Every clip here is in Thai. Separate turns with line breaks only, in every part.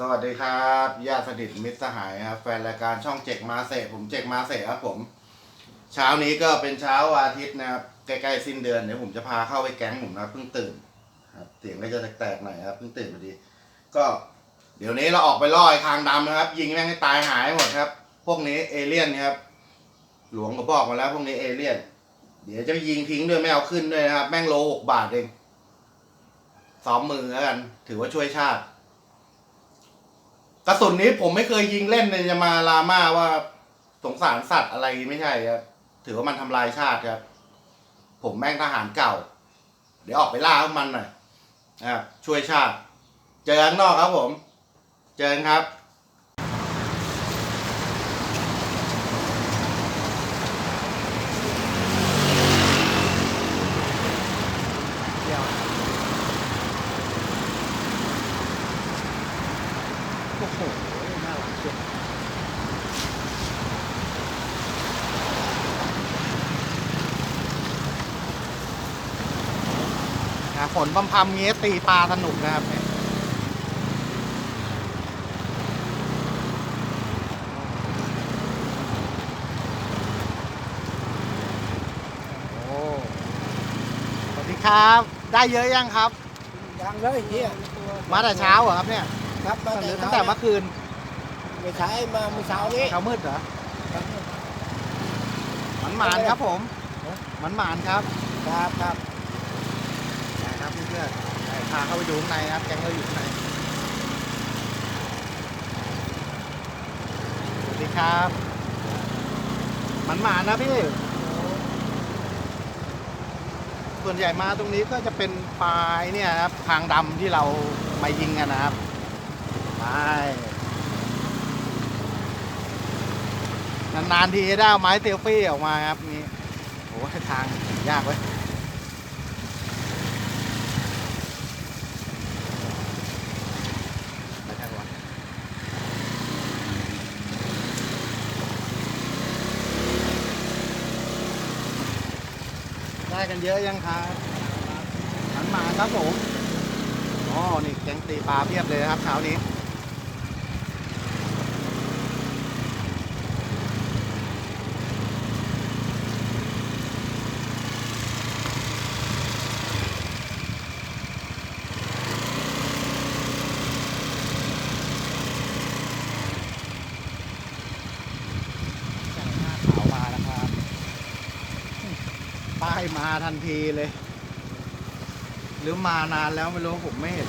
สวัสดีครับญาติสนิทมิตรสหายครับ แฟนรายการช่องเจกมาเสผมเจกมาเสครับผม เช้านี้ก็เป็นเช้าวันอาทิตย์นะครับใกล้ๆสิ้นเดือนเดี๋ยวผมจะพาเข้าไปแก๊งผมนะเพิ่งตื่นครับเสียงก็จะแตกๆหน่อยครับเพิ่งตื่นพอดี ก็เดี๋ยวนี้เราออกไปล่อไอ้คางดำนะครับ ยิงแม่งให้ตายหายหมดครับ พวกนี้เอเลี่ยนครับ หลวงก็บอกมาแล้วพวกนี้เอเลี่ยน เดี๋ยวจะยิงทิ้งด้วยไม่เอาขึ้นด้วยนะครับ แม่งโลหกบาทเองซ้อมมือแล้วกัน ถือว่าช่วยชาติ กระสุนนี้ผมไม่เคยยิงเล่นเลยจะมาลาม่าว่าสงสารสัตว์อะไรไม่ใช่ครับ ถือว่ามันทำลายชาติครับ ผมแม่งทหารเก่า เดี๋ยวออกไปล่าพวกมันหน่อยนะครับช่วยชาติ เจอกันข้างนอกครับผม เจอกันครับ
เดี๋ยวโอ้โห น่ารักเชียวนะ ฝนพำๆงี้ตีปลาสนุกนะครับเนี่ยโอ้สวัสดีครับ ได้เยอะยังครับ
ยังเลยเฮีย
มาแต่เช้าเหรอครับเนี่ย
ครับมา
หรือ
แต่
ตั้งแต่เมื่อคืน
ไม่ใช่มาเมื่อเช้านี้
เช้ามืดเหรอหมันหมานครับผมหมันหมานครับ
ครับครับ
นะครับ เพื่อนๆพาเข้าไปดูข้างในครับ แกงเราอยู่ข้างใน สวัสดีครับ หมันหมานนะพี่ ส่วนใหญ่มาตรงนี้ก็จะเป็นปลายเนี่ยครับคางดำที่เรามายิงกันนะครับ ไป นานๆทีได้เอาไม้เซลฟี่ออกมาครับนี่โอ้ยทางยากเว้ย ไปทางวัด ได้กันเยอะยังครับหันมาครับผมอ๋อนี่แกงตีปลาเพียบเลยครับเช้านี้ ใส่หน้าขาวมาแล้วครับ ป้ายมา ทันทีเลย หรือมานานแล้วไม่รู้ผมไม่เห็น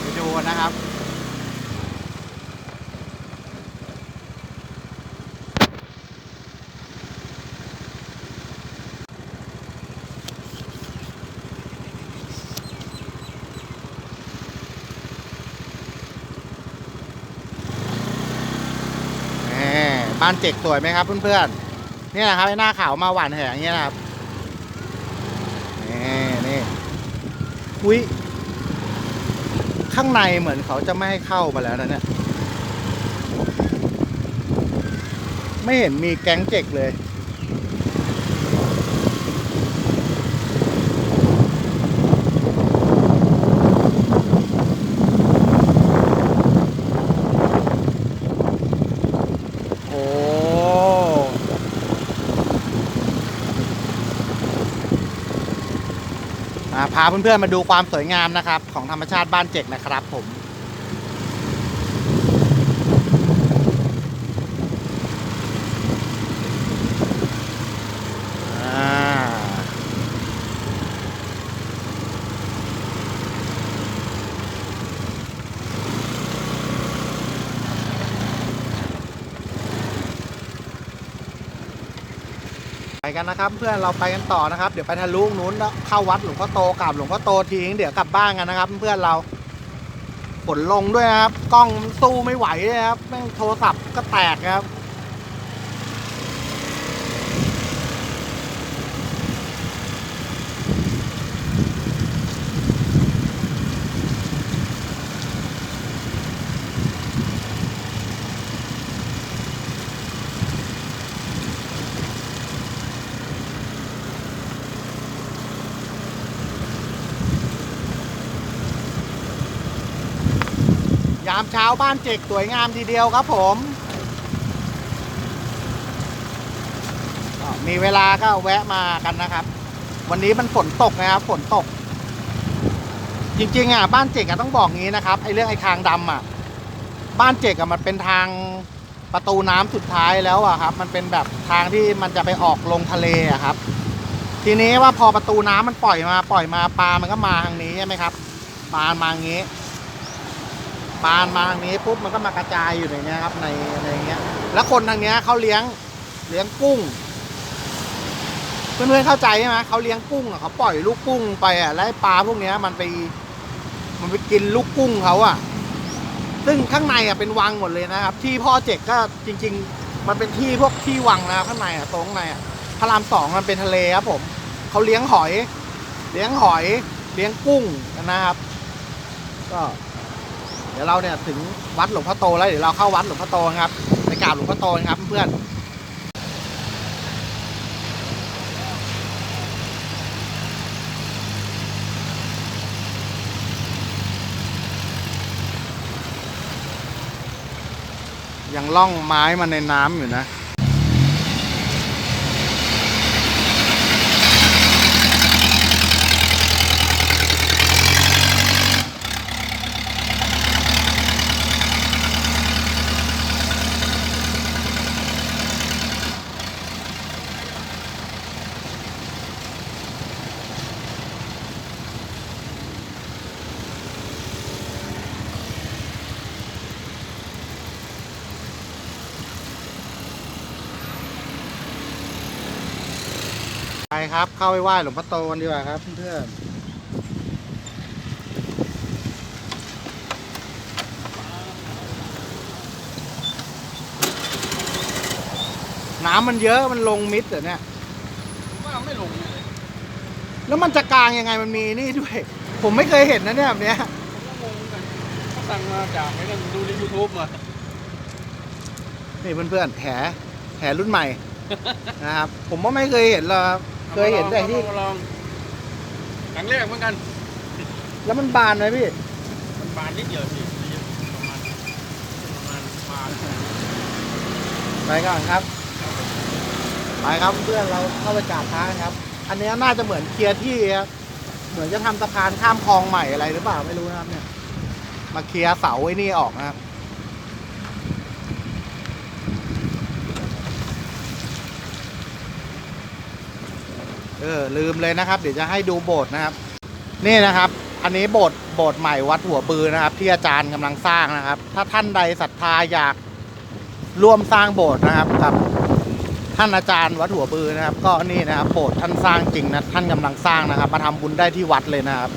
ไปดูนะครับแหมบ้านเจกสวยไหมครับเพื่อนๆนี่แหละครับไอ้หน้าขาวมาหวานแหอย่างเงี้ยนะครับ นี่นี่ อุ้ยข้างในเหมือนเขาจะไม่ให้เข้ามาแล้วนะเนี่ย ไม่เห็นมีแก๊งเจกเลย พาเพื่อนๆมาดูความสวยงามนะครับ ของธรรมชาติบ้านเจกนะครับผม กันนะครับ เพื่อนเราไปกันต่อนะครับ เดี๋ยวไปทะลุนู้นแล้วเข้าวัดหลวงพ่อโตกลับหลวงพ่อโตทิ้งเดี๋ยวกลับบ้านกันนะครับ เพื่อนเราฝนลงด้วยครับ กล้องสู้ไม่ไหวเลยครับแม่งโทรศัพท์ก็แตกครับ ใหญ่ามเช้าบ้านเจกสวยงามทีเดียวครับผม มีเวลาก็แวะมากันนะครับ วันนี้มันฝนตกนะครับฝนตก จริงๆอะบ้านเจกอะต้องบอกงี้นะครับไอ้เรื่องไอ้ทางดำอะ บ้านเจกอะมันเป็นทางประตูน้ำสุดท้ายแล้วอะครับ มันเป็นแบบทางที่มันจะไปออกลงทะเลอะครับ ทีนี้ว่าพอประตูน้ำมันปล่อยมาปล่อยมาปลามันก็มาทางนี้ใช่ไหมครับปลามาอย่างนี้ ปลามาทางนี้ปุ๊บมันก็มากระจายอยู่ในเนี้ยครับในในเงี้ย แล้วคนทางเนี้ยเขาเลี้ยงเลี้ยงกุ้ง เพื่อนๆเข้าใจใช่ไหมเขาเลี้ยงกุ้งอะเขาปล่อยลูกกุ้งไปอะแล้วปลาพวกเนี้ยมันไปมันไปกินลูกกุ้งเขาอะ ซึ่งข้างในอะเป็นวังหมดเลยนะครับ ที่พ่อเจกก็จริง ๆ มันเป็นที่พวกที่วังนะข้างในอะตรงข้างในอะพระรามสองมันเป็นทะเลครับผมเขาเลี้ยงหอย เลี้ยงหอย เลี้ยงกุ้งนะครับ ก็ เดี๋ยวเราเนี่ยถึงวัดหลวงพ่อโตแล้วเดี๋ยวเราเข้าวัดหลวงพ่อโตนะครับไปกราบหลวงพ่อโตนะครับเพื่อนยังล่องไม้มาในน้ำอยู่นะ ไปครับ เข้าไปไหว้หลวงพ่อโตกันดีกว่าครับเพื่อนๆน้ำมันเยอะมันลงมิดเหรอเนี่ย
ว่าไม่ลงเลย
แล้วมันจะกลางยังไงมันมีนี่ด้วย ผมไม่เคยเห็นนะเนี่ยแบบเนี้ย
ผมก็งงกันเขาสั่งมาจากไอ้นั่นดูในยูทูบมา
นี่เพื่อนๆแหแหรุ่นใหม่ นะครับ ผมว่าไม่เคยเห็นเลยครับ เคยเห็นแต่ที่
ลองครั้งแรกเหมือนกัน
แล้วมันบานไหมพี่
มันบานนิดเดียวพี่ประมาณประมาณบาน
ไปก่อนครับไปครับเพื่อนเราเข้าไปกราบพระครับ อันนี้น่าจะเหมือนเคลียร์ที่ครับเหมือนจะทำสะพานข้ามคลองใหม่อะไรหรือเปล่าไม่รู้นะครับเนี่ย มาเคลียร์เสาไอ้นี่ออกนะครับ เออลืมเลยนะครับ เดี๋ยวจะให้ดูโบสถ์นะครับ นี่นะครับ อันนี้โบสถ์โบสถ์ใหม่วัดหัวบือนะครับ ที่อาจารย์กำลังสร้างนะครับ ถ้าท่านใดศรัทธาอยากร่วมสร้างโบสถ์นะครับกับท่านอาจารย์วัดหัวบือนะครับ ก็นี่นะครับโบสถ์ท่านสร้างจริงนะท่านกำลังสร้างนะครับ มาทำบุญได้ที่วัดเลยนะครับ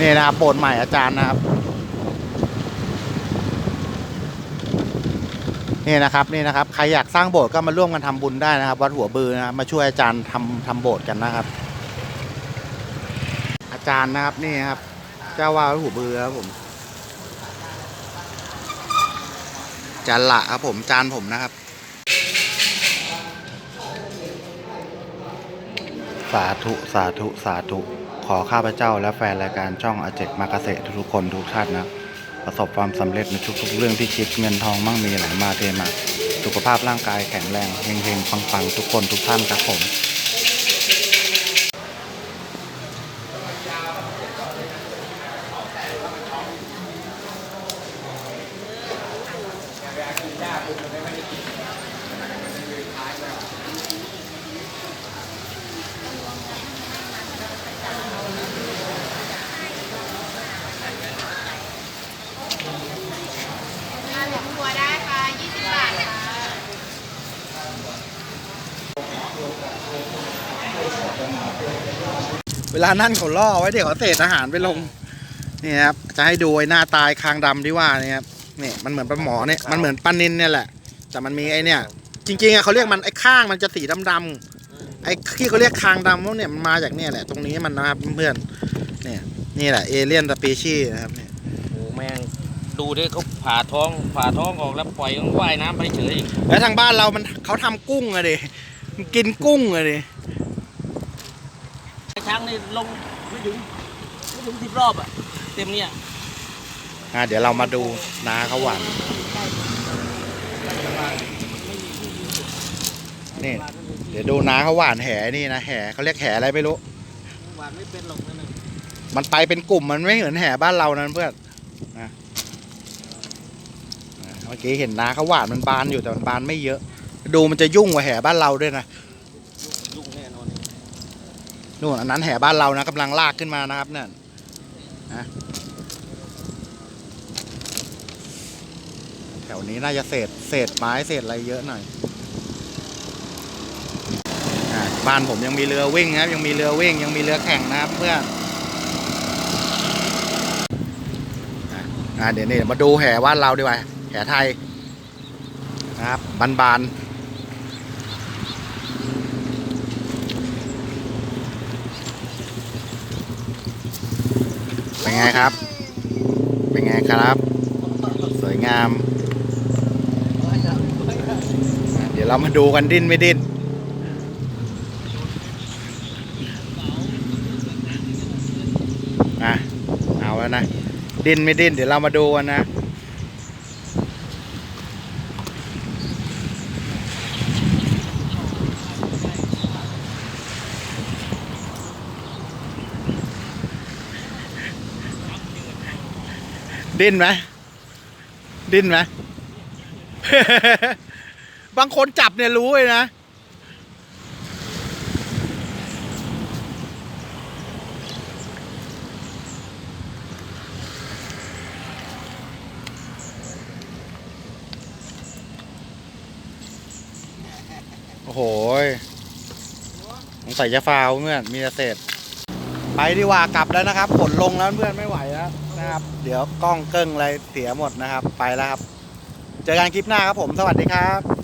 นี่นะครับโบสถ์ใหม่อาจารย์นะครับ นี่นะครับนี่นะครับใครอยากสร้างโบสถ์ก็มาร่วมกันทำบุญได้นะครับ วัดหัวบือนะครับมาช่วยอาจารย์ทำทำโบสถ์กันนะครับ อาจารย์นะครับนี่ครับ เจ้าว่าวัดหัวบือครับผมจานละครับผมจานผมนะครับ สาธุสาธุสาธุขอข้าพเจ้าและแฟนรายการช่องอาเจกมากเกษตรทุกคนทุกท่านนะ ประสบความสำเร็จในทุกๆ เรื่องที่คิดเงินทองมั่งมีไหลมาเทมา สุขภาพร่างกายแข็งแรงเฮงๆปังๆ ทุกคนทุกท่านครับผม
อ่าเหลืองบัวได้ค่ะ 20 บาทค่ะ
เวลานั่นเขาล่อไว้เดี๋ยวเขาเศษอาหารไปลงนี่ครับจะให้ดูไอ้หน้าตายคางดำที่ว่านี่ครับนี่มันเหมือนปลาหมอเนี่ยมันเหมือนปลานินเนี่ยแหละ แต่มันมีไอ้เนี่ย จริงๆอะเขาเรียกมันไอ้ข้างมันจะสีดำๆไอ้ที่เขาเรียกคางดำพวกเนี่ยมันมาจากเนี่ยแหละ ตรงนี้มันนะครับเพื่อนๆเนี่ยนี่แหละเอเลียนสปีชีส์นะครับเนี่ย
โอ้แมงดูดิเขาผ่าท้องผ่าท้องออกแล้วปล่อยมันว่ายน้ำไปเฉย
แล้วทางบ้านเรามันเขาทำกุ้งอะดิมันกินกุ้งอะดิ
ช้างนี่ลงไม่ถึงไม่ถึงสิบรอบอะ เต็มเนี่ย
อะเดี๋ยวเรามาดูนาเขาหวานนี่ เดี๋ยวดูนาเขาหวานแหนี่นะแหเขาเรียกแหอะไรไม่รู้
หวานไม่เป็นหรอกนั่นน่ะ
มันไปเป็นกลุ่มมันไม่เหมือนแห่บ้านเรานะเพื่อนนะนะเมื่อกี้เห็นนาเขาหวานมันบานอยู่แต่มันบานไม่เยอะ ดูมันจะยุ่งกว่าแห่บ้านเราด้วยนะ
ยุ่งแน่นอน
นู่นอันนั้นแห่บ้านเรานะกำลังลากขึ้นมานะครับเนี่ยนะแถวนี้น่าจะเศษเศษไม้เศษอะไรเยอะหน่อยอบ้านผมยังมีเรือวิ่งนะครับยังมีเรือวิ่งยังมีเรือแข่งนะครับเพื่อนอ่าเดี๋ยวนี่มาดูแห่บ้านเราดีกว่าแห่ไทยนะครับบานบานๆ เป็นไงครับ เป็นไงครับ สวยงาม เดี๋ยวเรามาดูกันดิ้นไม่ดิ้นอะเอาแล้วนะ ดิ้นไม่ดิ้นเดี๋ยวเรามาดูกันนะ ดิ้นไหมดิ้นไหม บางคนจับเนี่ยรู้เลยนะโอ้โหสงสัยจะฟาวเพื่อน มีแต่เศษ ไปดีกว่ากลับแล้วนะครับผลลงแล้วเพื่อนไม่ไหวแล้ว นะครับ เดี๋ยวกล้องเกิ้งอะไรเสียหมดนะครับ ไปแล้วครับ เจอกันคลิปหน้าครับผม สวัสดีครับ